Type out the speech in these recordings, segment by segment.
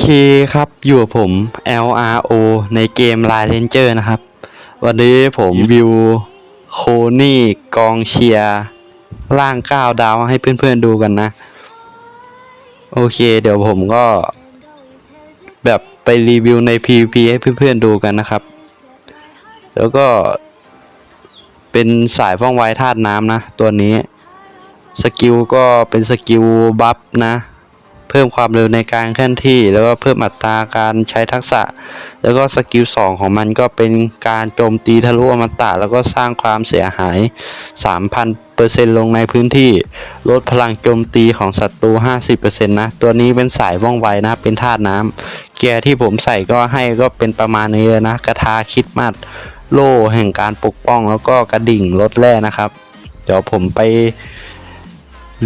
เคครับอยู่กับผม LRO ในเกม Line Ranger นะครับ วันนี้ผมวิวโคนี่กองเชียร์ล่างก้าวดาวให้เพื่อนๆดูกันนะ โอเค เดี๋ยวผมก็ แบบไปรีวิวใน PVP ให้เพื่อนๆดูกันนะครับ แล้วก็ เป็นสายฟ้องไวธาตุน้ำนะ ตัวนี้ สกิลก็เป็นสกิลบัฟนะ เพิ่มความเร็วในการเคลื่อนที่ แล้วก็เพิ่มอัตราการใช้ทักษะ แล้วก็สกิล2ของมันก็เป็นการโจมตีทะลุอมตะแล้วก็สร้างความเสียหาย 3,000%ลงในพื้นที่ ลดพลังโจมตีของศัตรู 50%นะ ตัวนี้เป็นสายว่องไวนะ เป็นธาตุน้ำเกียร์ที่ผมใส่ก็ให้ก็เป็นประมาณนี้เลยนะ กระทาคิดมัด โล่แห่งการปกป้องแล้วก็กระดิ่งลดแร่นะครับ เดี๋ยวผมไป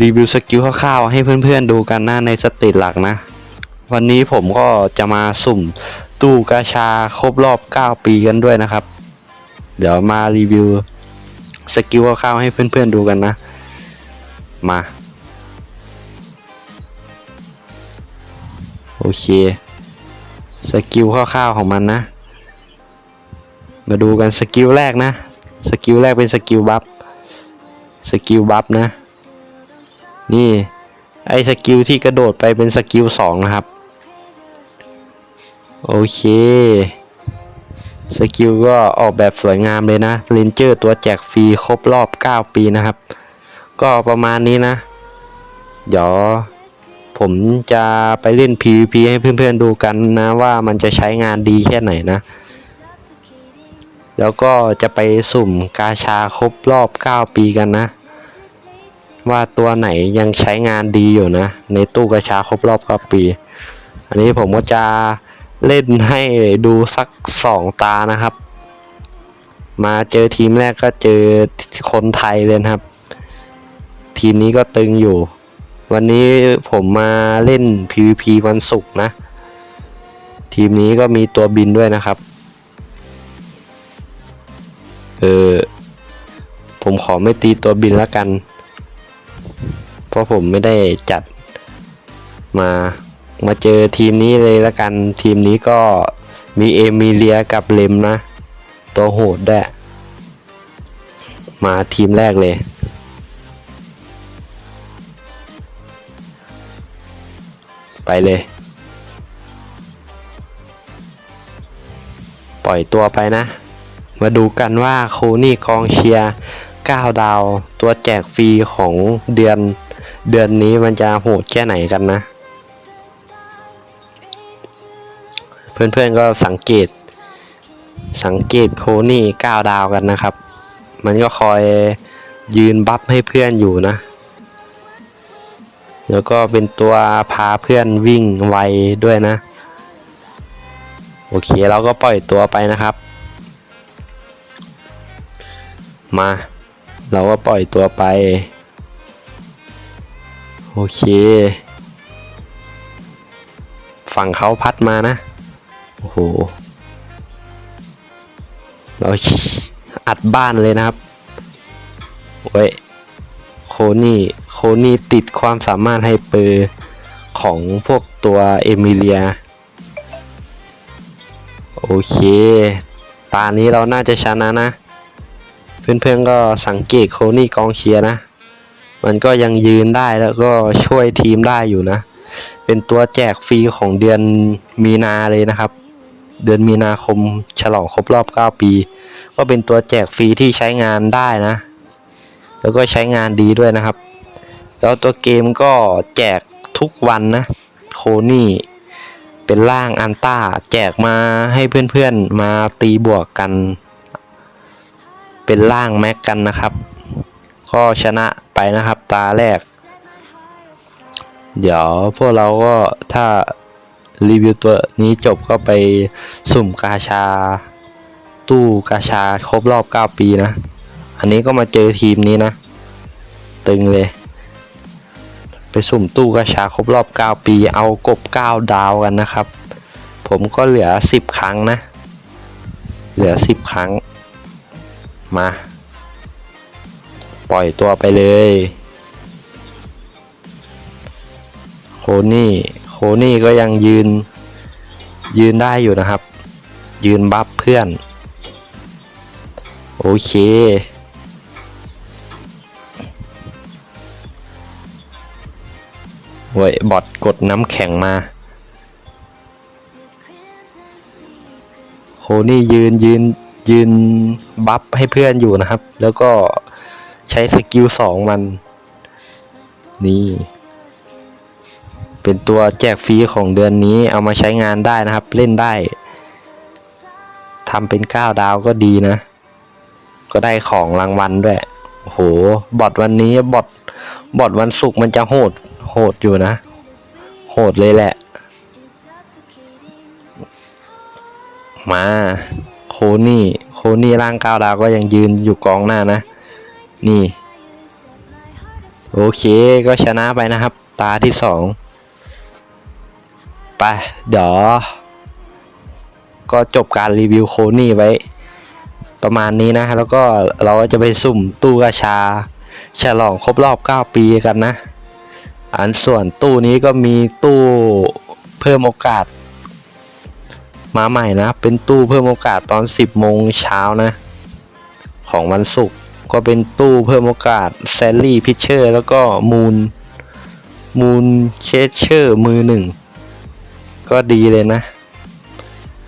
รีวิวสกิลคร่าวๆให้เพื่อนๆดูกันนะในสเตจหลักนะ วันนี้ผมก็จะมาสุ่มตู้กาชาครบรอบ 9 ปีกันด้วยนะครับ เดี๋ยวมารีวิวสกิลคร่าวๆให้เพื่อนๆดูกันนะ มา โอเค สกิลคร่าวๆของมันนะ มาดูกันสกิลแรกนะ สกิลแรกเป็นสกิลบัฟ สกิลบัฟนะ นี่ ไอสกิลที่กระโดดไปเป็นสกิลสองนะครับ โอเค สกิลก็ออกแบบสวยงามเลยนะเรนเจอร์ตัวแจกฟรีครบรอบ 9 ปีนะครับ ก็ประมาณนี้นะ เดี๋ยวผมจะไปเล่น PVP ให้เพื่อนๆดูกันนะว่ามันจะใช้งานดีแค่ไหนนะ แล้วก็จะไปสุ่มกาชาครบรอบ 9 ปีกันนะ ว่าตัวไหนยังใช้งานดีอยู่นะ ในตู้กระชาครบรอบ9ปี อันนี้ผมก็จะเล่นให้ดูสักสองตานะครับ มาเจอทีมแรกก็เจอคนไทยเลยครับ ทีมนี้ก็ตึงอยู่ วันนี้ผมมาเล่น PVP วันศุกร์นะ ทีมนี้ก็มีตัวบินด้วยนะครับ เออผมขอไม่ตีตัวบินแล้วกัน เพราะผมไม่ได้จัดมามาเจอทีมนี้เลยละกันทีมนี้ก็มีเอมิเลียกับเลมนะ ตัวโหดด้วยมาทีมแรกเลย ไปเลย ปล่อยตัวไปนะ มาดูกันว่าโคนี่กองเชียร์9ดาวตัวแจกฟรีของเดือน เดือนนี้มันจะโหดแค่ไหนกันนะ เพื่อนๆก็สังเกต สังเกตโคนี่9ดาวกันนะครับ มันก็คอยยืนบัฟให้เพื่อนอยู่นะ แล้วก็เป็นตัวพาเพื่อนวิ่งไวด้วยนะ โอเคเราก็ปล่อยตัวไปนะครับ มา เราก็ปล่อยตัวไป โอเค ฝั่งเขาพัดมานะ โอ้โห เราอัดบ้านเลยนะครับ โอ้ย โคนี่ โคนี่ติดความสามารถไฮเปอร์ของพวกตัวเอมิเลีย โอเค ตานี้เราน่าจะชนะนะ เพื่อนๆก็สังเกตโคนี่กองเชียร์นะ มันก็ยังยืนได้แล้วก็ช่วยทีมได้อยู่นะ เป็นตัวแจกฟรีของเดือนมีนาเลยนะครับ เดือนมีนาคมฉลองครบรอบ 9 ปี ก็เป็นตัวแจกฟรีที่ใช้งานได้นะ แล้วก็ใช้งานดีด้วยนะครับ แล้วตัวเกมก็แจกทุกวันนะ โคนี่เป็นร่างอันต้าแจกมาให้เพื่อนๆมาตีบวกกัน เป็นร่างแม็กกันนะครับ ก็ชนะไปนะครับ ตาแรก เดี๋ยวพวกเราก็ถ้ารีวิวตัวนี้จบก็ไปสุ่มกาชา ตู้กาชาครบรอบ 9 ปีนะ อันนี้ก็มาเจอทีมนี้นะ ตึงเลย ไปสุ่มตู้กาชาครบรอบ 9 ปีเอากบ 9 ดาวกันนะครับ ผมก็เหลือ 10 ครั้งนะ เหลือ 10 ครั้งมา ปล่อยตัวไปเลย โคนี่ โคนี่ก็ยังยืน ยืนได้อยู่นะครับ ยืนบัฟเพื่อน โอเค เว้ย บอทกดน้ำแข็งมา โคนี่ยืนยืนยืนบัฟให้เพื่อนอยู่นะครับ แล้วก็ ใช้สกิลสองมัน นี่ เป็นตัวแจกฟรีของเดือนนี้เอามาใช้งานได้นะครับ เล่นได้ทำเป็นก้าวดาวก็ดีนะ ก็ได้ของรางวัลด้วยโหบอทวันนี้บอทบอทวันศุกร์มันจะโหด โหดอยู่นะ โหดเลยแหละ มา โคนี่ โคนี่ร่างก้าวดาวก็ยังยืนอยู่กองหน้านะ นี่ โอเคก็ชนะไปนะครับ ตาที่สองไปเดี๋ยวก็จบการรีวิวโคนี่ไว้ ประมาณนี้นะ แล้วก็เราจะไปสุ่มตู้กาชา ฉลองครบรอบ 9 ปีกันนะ อันส่วนตู้นี้ก็มีตู้เพิ่มโอกาส มาใหม่นะ เป็นตู้เพิ่มโอกาสตอน 10โมงเช้านะ ของวันศุกร์ ก็เป็นตู้เพิ่มโอกาสแซลลี่พิชเชอร์ แล้วก็มูนมูนเชเชอร์มือหนึ่ง ก็ดีเลยนะ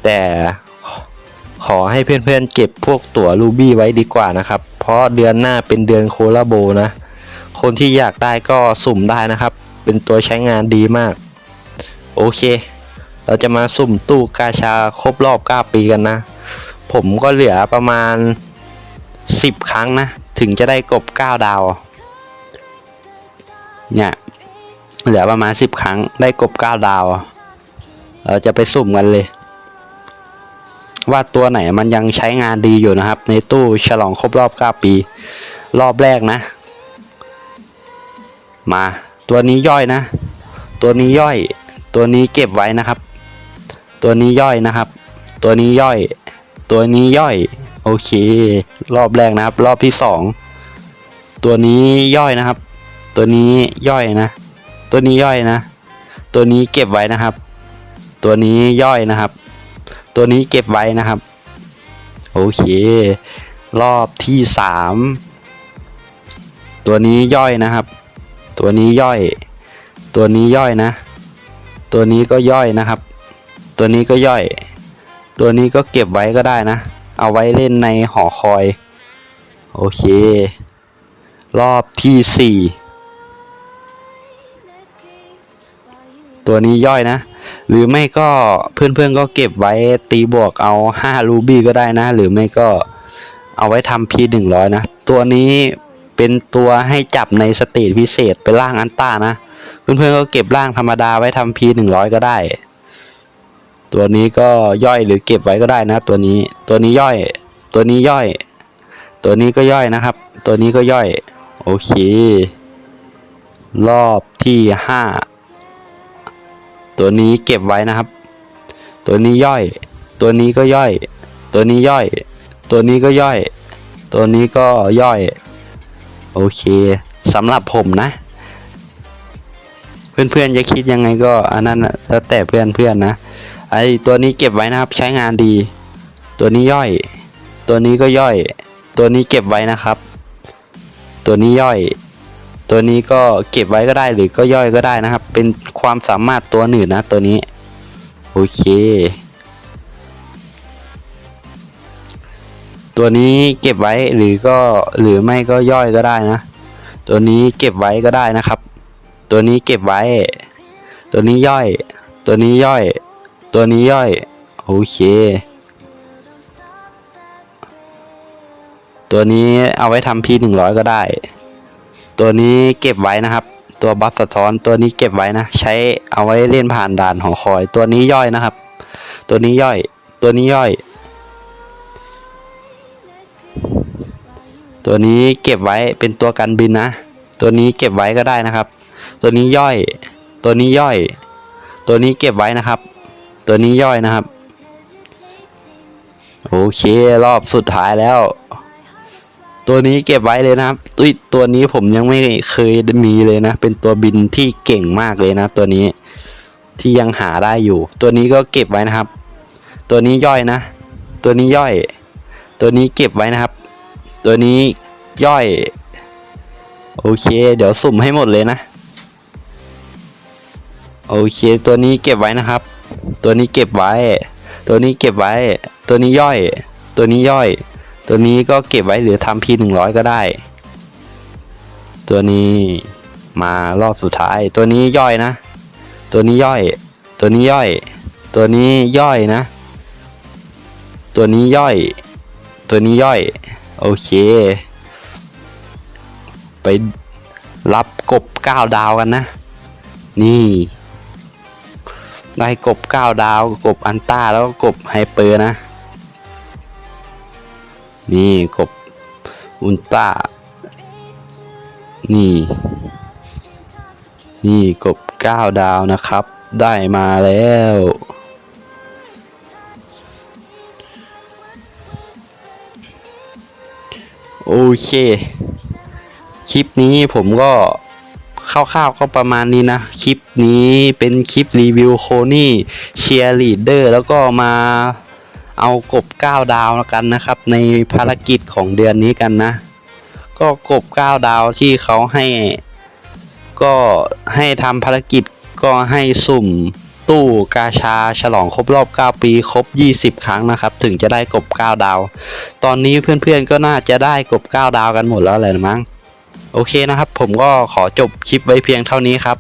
แต่ขอให้เพื่อนๆเก็บพวกตั๋วรูบี้ไว้ดีกว่านะครับ เพราะเดือนหน้าเป็นเดือนโคลาโบนะ คนที่อยากได้ก็สุ่มได้นะครับ เป็นตัวใช้งานดีมาก โอเค เราจะมาสุ่มตู้กาชาครบรอบ 9 ปีกันนะ ผมก็เหลือประมาณ 10ครั้งนะ ถึงจะได้กบ9ดาว เนี่ยเหลือประมาณ10ครั้งได้กบ9ดาว เราจะไปสุ่มกันเลย ว่าตัวไหนมันยังใช้งานดีอยู่นะครับ ในตู้ฉลองครบรอบ9ปี รอบแรกนะ มา ตัวนี้ย่อยนะ ตัวนี้ย่อย ตัวนี้เก็บไว้นะครับ ตัวนี้ย่อยนะครับ ตัวนี้ย่อย ตัวนี้ย่อย โอเค รอบแรกนะครับ รอบที่สองตัวนี้ย่อยนะครับ ตัวนี้ย่อยนะ ตัวนี้ย่อยนะ ตัวนี้เก็บไว้นะครับ ตัวนี้ย่อยนะครับ ตัวนี้เก็บไว้นะครับ โอเค รอบที่สามตัวนี้ย่อยนะครับ ตัวนี้ย่อย ตัวนี้ย่อยนะ ตัวนี้ก็ย่อยนะครับ ตัวนี้ก็ย่อย ตัวนี้ก็เก็บไว้ก็ได้นะ เอาไว้เล่นในหอคอย โอเค รอบที่สี่ตัวนี้ย่อยนะ หรือไม่ก็เพื่อนๆก็เก็บไว้ตีบวกเอา5รูบี้ก็ได้นะ หรือไม่ก็เอาไว้ทำ P100 นะ ตัวนี้เป็นตัวให้จับในสเตจพิเศษเป็นร่างอันต้านะ เพื่อนๆก็เก็บร่างธรรมดาไว้ทำ P100 ก็ได้ ตัวนี้ก็ย่อยหรือเก็บไว้ก็ได้นะ ตัวนี้ตัวนี้ย่อย ตัวนี้ย่อย ตัวนี้ก็ย่อยนะครับ ตัวนี้ก็ย่อย โอเค รอบที่ห้าตัวนี้เก็บไว้นะครับ ตัวนี้ย่อย ตัวนี้ก็ย่อย ตัวนี้ย่อย ตัวนี้ก็ย่อย ตัวนี้ก็ย่อย โอเคสำหรับผมนะ เพื่อนๆจะคิดยังไงก็อันนั้นน่ะแล้วแต่เพื่อนๆนะ ไอตัวนี้เก็บไว้นะครับใช้งานดี ตัวนี้ย่อย ตัวนี้ก็ย่อย ตัวนี้เก็บไว้นะครับ ตัวนี้ย่อย ตัวนี้ก็เก็บไว้ก็ได้หรือก็ย่อยก็ได้นะครับ เป็นความสามารถตัวหนึ่งนะตัวนี้ โอเค ตัวนี้เก็บไว้หรือก็หรือไม่ก็ย่อยก็ได้นะ ตัวนี้เก็บไว้ก็ได้นะครับ ตัวนี้เก็บไว้ ตัวนี้ย่อย ตัวนี้ย่อย ตัวนี้ย่อย โอเค ตัวนี้เอาไว้ทำ P หนึ่งร้อยก็ได้ ตัวนี้เก็บไว้นะครับ ตัวบัฟสะท้อนตัวนี้เก็บไว้นะ ใช้เอาไว้เล่นผ่านด่านหอคอย ตัวนี้ย่อยนะครับ ตัวนี้ย่อย ตัวนี้ย่อย ตัวนี้เก็บไว้เป็นตัวกันบินนะ ตัวนี้เก็บไว้ก็ได้นะครับ ตัวนี้ย่อย ตัวนี้ย่อย ตัวนี้เก็บไว้นะครับ ตัวนี้ย่อยนะครับ โอเครอบสุดท้ายแล้ว ตัวนี้เก็บไว้เลยนะครับอุ้ยตัวนี้ผมยังไม่เคยมีเลยนะ เป็นตัวบินที่เก่งมากเลยนะ ตัวนี้ที่ยังหาได้อยู่ ตัวนี้ก็เก็บไว้นะครับ ตัวนี้ย่อยนะ ตัวนี้ย่อย ตัวนี้เก็บไว้นะครับ ตัวนี้ย่อย โอเค เดี๋ยวสุ่มให้หมดเลยนะ โอเค ตัวนี้เก็บไว้นะครับ ตัวนี้เก็บไว้ ตัวนี้เก็บไว้ ตัวนี้ย่อย ตัวนี้ย่อย ตัวนี้ก็เก็บไว้หรือทำพีหนึ่งร้อยก็ได้ ตัวนี้มารอบสุดท้าย ตัวนี้ย่อยนะ ตัวนี้ย่อย ตัวนี้ย่อย ตัวนี้ย่อยนะ ตัวนี้ย่อย ตัวนี้ย่อย โอเค ไปรับกบเก้าดาวกันนะ นี่ ได้กบเก้าดาว กบอันต้าแล้วก็กบไฮเปอร์นะ นี่กบอุลตร้านี่ นี่กบเก้าดาวนะครับ ได้มาแล้ว โอเค คลิปนี้ผมก็ คร่าวๆก็ประมาณนี้นะ คลิปนี้เป็นคลิปรีวิวโคนี่เชียร์ลีดเดอร์แล้วก็มาเอากบ 9 ดาวแล้วกันนะครับ ในภารกิจของเดือนนี้กันนะ ก็กบ 9 ดาวที่เขาให้ ก็ให้ทำภารกิจก็ให้สุ่มตู้กาชาฉลองครบรอบ 9 ปี ครบ 20 ครั้งนะครับ ถึงจะได้กบ 9 ดาว ตอนนี้เพื่อนๆก็น่าจะได้กบ 9 ดาวกันหมดแล้วแหละมั้ง โอเคนะครับ ผมก็ขอจบคลิปไว้เพียงเท่านี้ครับ